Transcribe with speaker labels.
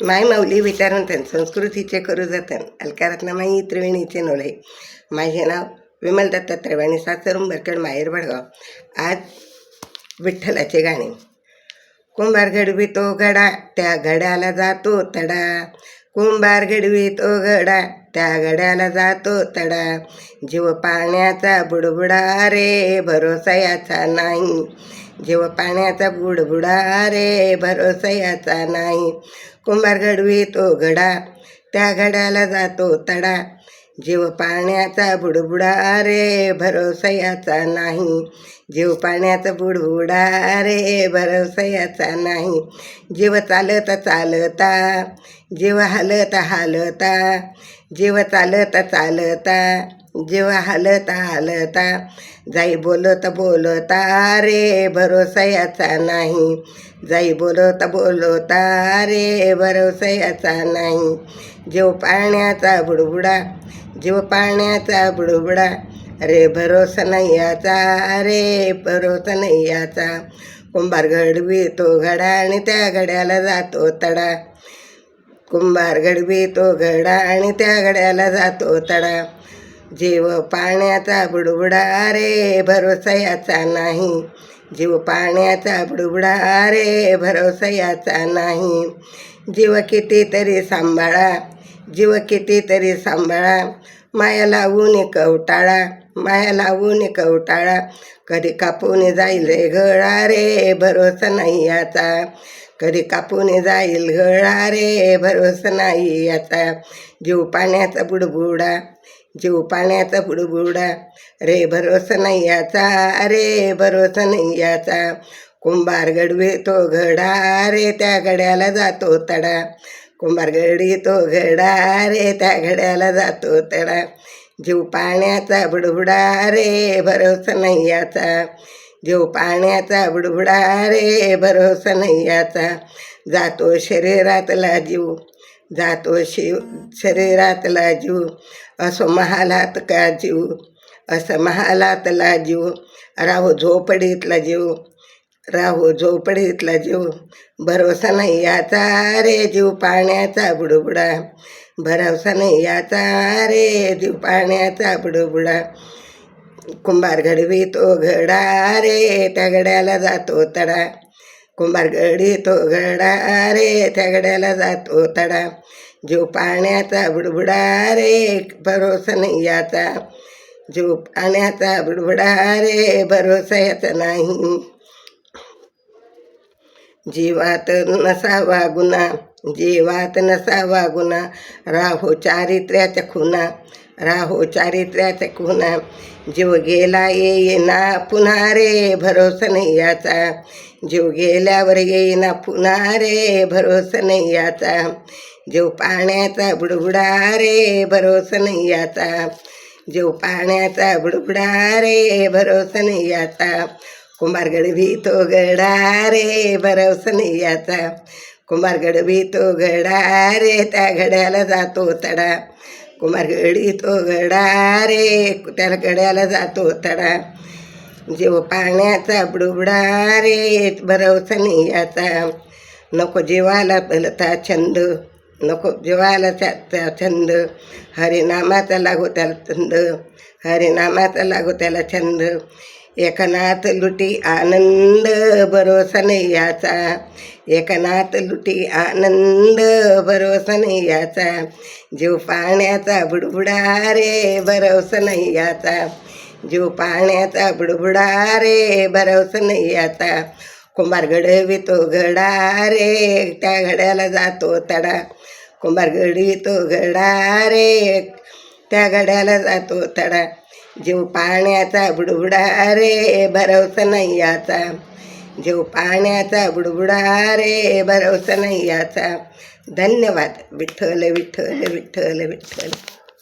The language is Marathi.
Speaker 1: माय माऊली विचारंतन संस्कृतीचे करू जतन अलकारातनं माई त्रिवेणीचे नोळे. माझे नाव विमल दत्त त्रिवेणी सासरून बरकड माहेर बडगाव आज विठ्ठलाचे गाणे. कुंभार घडवितो घडा त्या घड्याला जातो तडा. कुंभार घडवी तो घडा त्या घड्याला जातो तडा. जीव पाण्याचा बुडबुडा रे भरोसा याचा नाही. जीव पाण्याचा बुडबुडा रे भरोसा याचा नाही. कुंभार घडवी तो घडा त्या घड्याला जातो तडा. जीव पाण्याचा बुडबुडा रे भरोसयाचा नाही. जीव पाण्याचा बुडबुडा रे भरोसयाचा नाही. जीव चालत चालता जीव हालत हालता जीव चालत चालता. जेव्हा हालत हलता जाई बोलत बोलता रे भरोसा याचा नाही. जाई बोलत बोलता रे भरोसा याचा नाही. जीव पाण्याचा बुडबुडा जीव पाण्याचा बुडबुडा रे भरोसा नाही याचा रे भरोसा नाही याचा. कुंभार घडवी तो घडा आणि त्या घड्याला जातो तडा. कुंभार घडवी तो घडा आणि त्या घड्याला जातो तडा. जीव पाण्याचा बुडबुडा रे भरोसा याचा नाही. जीव पाण्याचा बुडबुडा रे भरोसा याचा नाही. जीव कितीतरी सांभाळा जीव कितीतरी सांभाळा. माया लावून कवटाळा माया लावून कवटाळा कधी कापून जाईल रे गळा रे भरोसा नाही याचा. कधी कापून जाईल गळा रे भरोसा नाही याचा. जीव पाण्याचा बुडबुडा जीव पाण्याचा बुडबुडा रे भरोसा नाही याचा रे भरोसा नाही याचा. कुंभार गडवे तो घडा रे त्या घड्याला जातो तडा. कुंभार गडी तो घडा रे त्या घड्याला जातो तडा. जीव पाण्याचा बुडबुडा रे भरोसा नाही याचा. जीव पाण्याचा बुडबुडा रे भरोसा नाही याचा. जातो शरीरातला जीव जातो शिव शरीरातला जीव असो महालात का जीव असं महालातला जीव राहू झोपडीतला जीव राहू झोपडीतला जीव भरोसा नाही याचा रे जीव पाण्याचा बुडबुडा भरोसा नाही याचा रे जीव पाण्याचा बुडबुडा. कुंभार घडवी तो घडा रे त्या घड्याला जातो तडा. कुंभारगडी तो घडा रे त्या घड्याला जातो तडा. जीव पाण्याचा बुडबुडा रे भरोसा नाही याचा. जीव पाण्याचा बुडबुडा रे भरोसा याचा नाही. जीवात नसावा गुन्हा जीवात नसावा गुन्हा. राहो चारित्र्याच्या खुना. राहो चारित्र्यात कुणा जीव गेला येईना पुन्हा रे भरोसा नाही याचा. जीव गेल्यावर येईना पुन्हा रे भरोसा नाही याचा. जीव पाण्याचा बुडबुडा रे भरोसा नाही याचा. जीव पाण्याचा बुडबुडा रे भरोसा नाही याचा. कुंभारगड भी तो गडा रे भरोसा नाही याचा. कुंभारगड भी तो गडा रे त्या घड्याला जातो तडा. कुमार गडी तो गडा रे. त्याला गड्याला जातो तडा? जीव पाण्याचा बुडबुडा रे. भरोसा नाही याचा नको जीवाला भलता छंद. नको जीवाला त्या छंद. हरिनामाचा लागो त्याला छंद हरिनामाचा लागो त्याला छंद. एकनाथ लुटी आनंद भरोसा नाही याचा. एकनाथ लुटी आनंद भरोसा नाही याचा. जीव पाण्याचा बुडबुडा रे भरोसा नाही याचा. जीव पाण्याचा बुडबुडा रे भरोसा नाही याचा. कुंभार घडवी तो घडा रे त्या घड्याला जातो तडा. कुंभार घडवी तो घडा रे त्या घड्याला जातो तडा. जीव पाण्याचा बुडबुडा रे भरवस नाही याचा. जीव पाण्याचा बुडबुडा रे भरवस नाही याचा. धन्यवाद. विठ्ठल विठ्ठल विठ्ठल विठ्ठल.